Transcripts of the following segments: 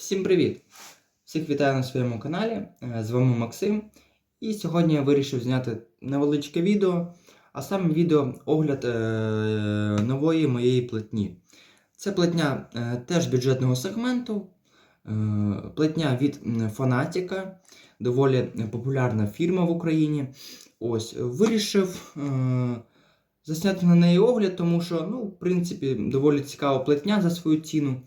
Всім привіт! Всіх вітаю на своєму каналі. Е, З вами Максим. І сьогодні я вирішив зняти невеличке відео, а саме відео огляд е, нової моєї платні. Це платня е, теж бюджетного сегменту, платня від Фанатіка, доволі популярна фірма в Україні. Ось, вирішив засняти на неї огляд, тому що, ну, в принципі, доволі цікава платня за свою ціну.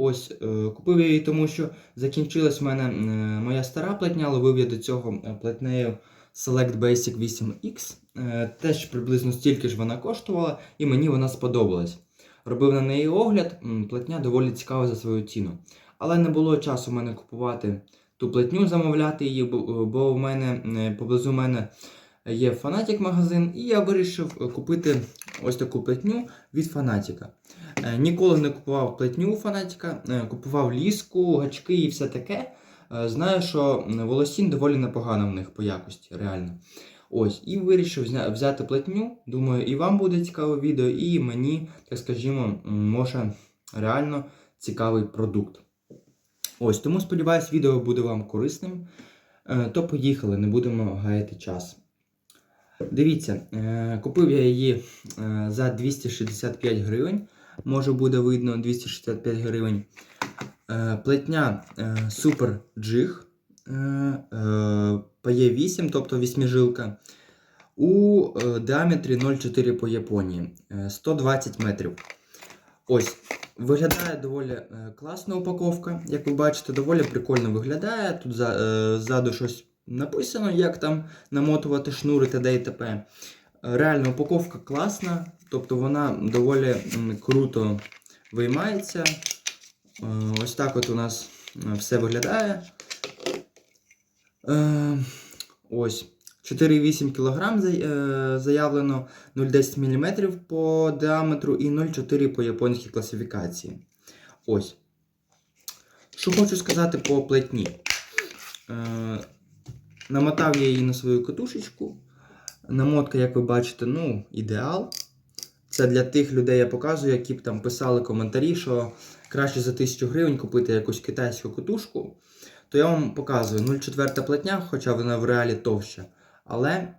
Ось, е, купив її, тому що закінчилась в мене е, моя стара платня, ловив я до цього е, платнею Select Basic 8X. Е, теж приблизно стільки ж вона коштувала, і мені вона сподобалась. Робив на неї огляд, платня доволі цікава за свою ціну. Але не було часу в мене купувати ту платню, замовляти її, бо, в мене поблизу мене є Фанатік магазин, і я вирішив купити ось таку платню від Фанатіка. Е, Ніколи не купував платню у Фанатіка, е, купував ліску, гачки і все таке. Е, Знаю, що м, волосінь доволі непогана в них по якості, реально. Ось, і вирішив взяти платню. Думаю, і вам буде цікаве відео, і мені, так скажімо, може реально цікавий продукт. Ось, тому сподіваюсь, відео буде вам корисним. То поїхали, не будемо гаяти час. Дивіться, е, купив я її е, за 265 гривень. Може буде видно 265 гривень. Е, Плетня Super Jig е, PE8, тобто вісьмижилка. У діаметрі 0,4 по Японії. е, 120 метрів. Ось. Виглядає доволі класна упаковка. Як ви бачите, доволі прикольно виглядає. Тут ззаду щось написано, як там намотувати шнури т.д. і т.п. Реально, упаковка класна, тобто вона доволі круто виймається. Е, Ось так от у нас е, все виглядає. Е, Ось. 4,8 кг заявлено, 0,10 мм по діаметру і 0,4 по японській класифікації. Ось. Що хочу сказати по плетні. Намотав я її на свою катушечку. Намотка, як ви бачите, ну, ідеал. Це для тих людей я показую, які б там писали коментарі, що краще за 1000 гривень купити якусь китайську катушку. То я вам показую 0,4 платня, хоча вона в реалі товща. Але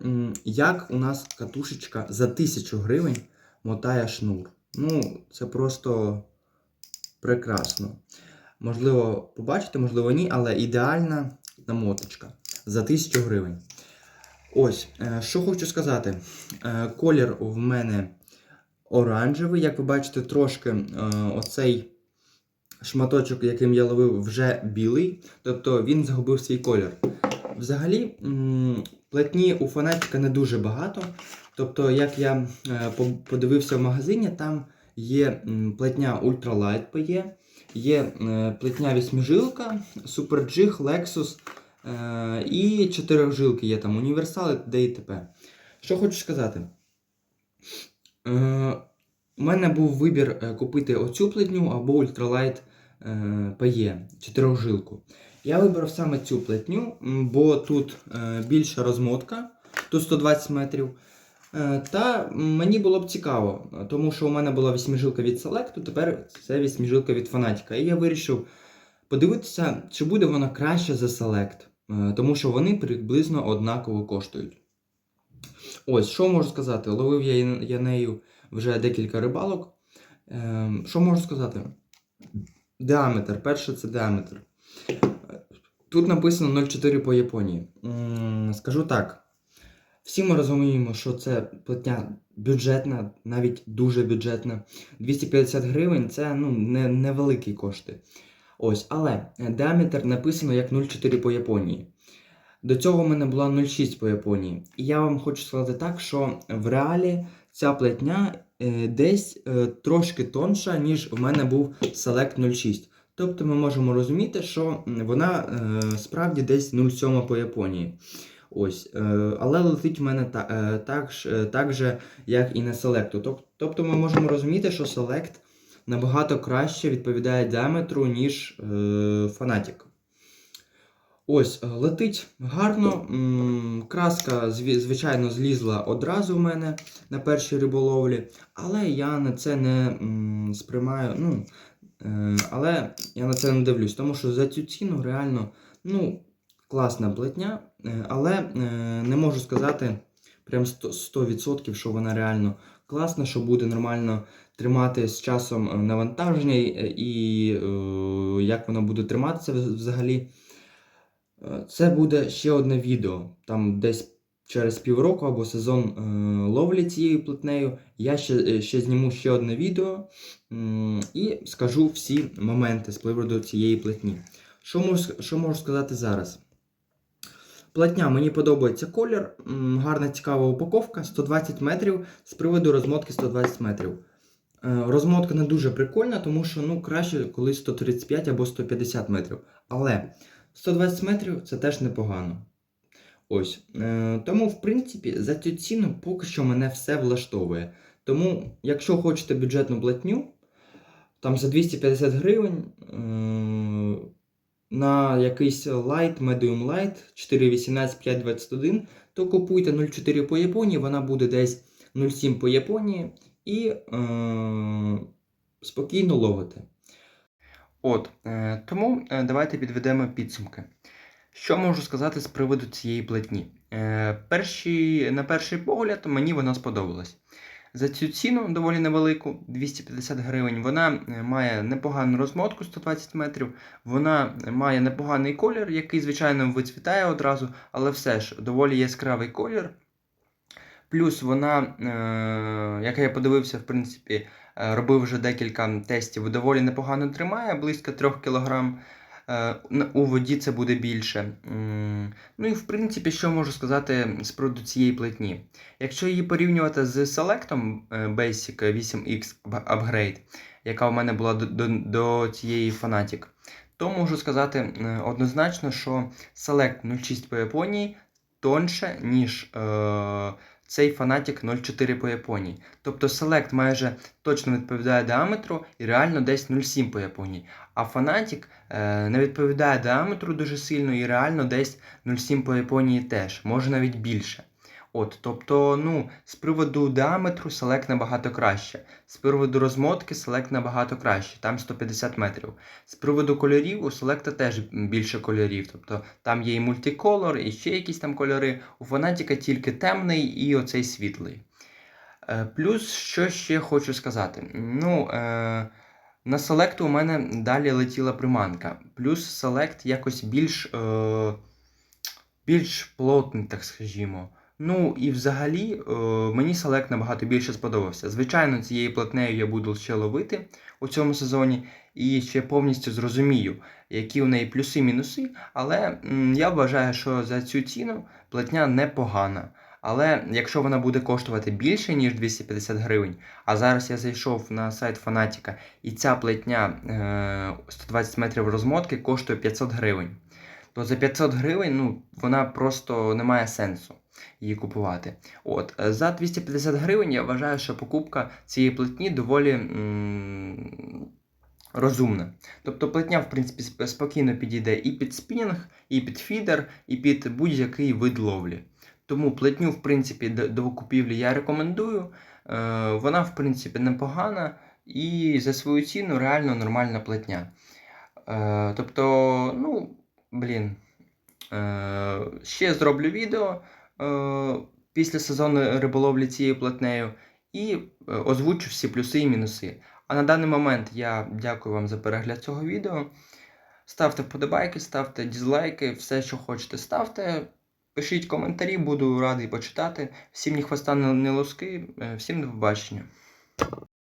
як у нас катушечка за 1000 гривень мотає шнур. Ну, це просто прекрасно. Можливо, побачите, можливо, ні, але ідеальна намоточка за 1000 гривень. Ось, е, що хочу сказати. Е, Колір в мене оранжевий. Як ви бачите, трошки е, оцей шматочок, яким я ловив, вже білий. Тобто він загубив свій колір. Взагалі, платні у фанатика не дуже багато. Тобто, як я подивився в магазині, там є платня Ultralight PE, є платня вісьмижилка, Super G, Lexus і чотирижилки є там універсали, т.д. і т.п. Що хочу сказати. Е, у мене був вибір е, купити оцю платню або е, PE, чотирьохжилку. Я вибрав саме цю платню, м, бо тут е, більша розмотка, тут 120 метрів. Е, Та мені було б цікаво, тому що у мене була вісьмижилка від Select, тепер це вісьмижилка від Фанатіка. І я вирішив подивитися, чи буде вона краще за Select, е, тому що вони приблизно однаково коштують. Ось, що можу сказати? Ловив я, я нею вже декілька рибалок. Е, Що можу сказати? Діаметр. Перше це діаметр. Тут написано 0,4 по Японії. Скажу так. Всі ми розуміємо, що це платня бюджетна, навіть дуже бюджетна. 250 гривень це ну, не, невеликі кошти. Ось, але діаметр написано як 0,4 по Японії. До цього в мене була 0,6 по Японії. І я вам хочу сказати так, що в реалі ця платня е, десь е, трошки тонша, ніж в мене був Select 06. Тобто ми можемо розуміти, що вона е, справді десь 0,7 по Японії. Ось, але летить в мене та, так, е, так же, як і на Select. Тобто ми можемо розуміти, що Select набагато краще відповідає діаметру, ніж е, Fanatic. Ось, е, летить гарно. Краска, звичайно, злізла одразу в мене на першій риболовлі, але я на це не сприймаю. Ну, Е, але я на це не дивлюсь, тому що за цю ціну реально ну, класна платня, е, але не можу сказати прям 100%, 100% що вона реально класна, що буде нормально тримати з часом е, навантаження і, і е, як воно буде триматися взагалі. Е, Це буде ще одне відео. Там десь через півроку або сезон е, ловлі цією плетнею. Я ще, е, ще зніму ще одне відео і скажу всі моменти з приводу цієї плетні. Що можу, що можу сказати зараз? Платня, мені подобається колір, гарна цікава упаковка, 120 метрів з приводу розмотки 120 метрів. Е, Розмотка не дуже прикольна, тому що ну, краще коли 135 або 150 метрів. Але 120 метрів це теж непогано. Ось. Е, тому, в принципі, за цю ціну поки що мене все влаштовує. Тому, якщо хочете бюджетну платню, там за 250 гривень е, на якийсь light, medium light 4.18, 5.21, то купуйте 0,4 по Японії, вона буде десь 0,7 по Японії і е, спокійно ловите. От, е, тому е, давайте підведемо підсумки. Що можу сказати з приводу цієї платні? Е, перші, на перший погляд мені вона сподобалась. За цю ціну доволі невелику, 250 гривень, вона е, має непогану розмотку 120 метрів, вона має непоганий колір, який, звичайно, вицвітає одразу, але все ж доволі яскравий колір. Плюс вона, е, як я подивився, в принципі, е, робив вже декілька тестів, доволі непогано тримає, близько 3 кг. Е, У воді це буде більше. Ну і в принципі, що можу сказати з приводу цієї платні. Якщо її порівнювати з Select е, Basic 8X Upgrade, яка у мене була до, до, до цієї Fanatic, то можу сказати е, однозначно, що Select 0.6 по Японії тонше, ніж е, цей Fanatic 0.4 по Японії. Тобто Select майже точно відповідає діаметру і реально десь 0.7 по Японії. А Fanatic е, не відповідає діаметру дуже сильно і реально десь 0,7 по Японії теж, може навіть більше. От, тобто, ну, з приводу діаметру Select набагато краще. З приводу розмотки Select набагато краще, там 150 метрів. З приводу кольорів у Select теж більше кольорів. Тобто там є і мультиколор, і ще якісь там кольори. У Fanatic тільки темний і оцей світлий. Е, плюс, що ще хочу сказати. Ну, е, на Select у мене далі летіла приманка. Плюс Select якось більш, е, більш плотний, так скажімо. Ну і взагалі е, мені Select набагато більше сподобався. Звичайно, цією платнею я буду ще ловити у цьому сезоні і ще повністю зрозумію, які у неї плюси-мінуси. Але я вважаю, що за цю ціну платня непогана. Але якщо вона буде коштувати більше, ніж 250 гривень, а зараз я зайшов на сайт Фанатіка, і ця платня е, 120 метрів розмотки коштує 500 гривень, то за 500 гривень ну, вона просто не має сенсу її купувати. От, е, За 250 гривень я вважаю, що покупка цієї платні доволі м, розумна. Тобто платня, в принципі, спокійно підійде і під спінінг, і під фідер, і під будь-який вид ловлі. Тому платню, в принципі, до, до купівлі я рекомендую. Е, вона, в принципі, непогана і за свою ціну реально нормальна платня. Е, тобто, ну, блін, е, ще зроблю відео е, після сезону риболовлі цією платнею і е, озвучу всі плюси і мінуси. А на даний момент я дякую вам за перегляд цього відео. Ставте вподобайки, ставте дізлайки, все, що хочете, ставте. Пишіть коментарі, буду радий почитати. Всім ні хвоста, ні лоски, всім до побачення.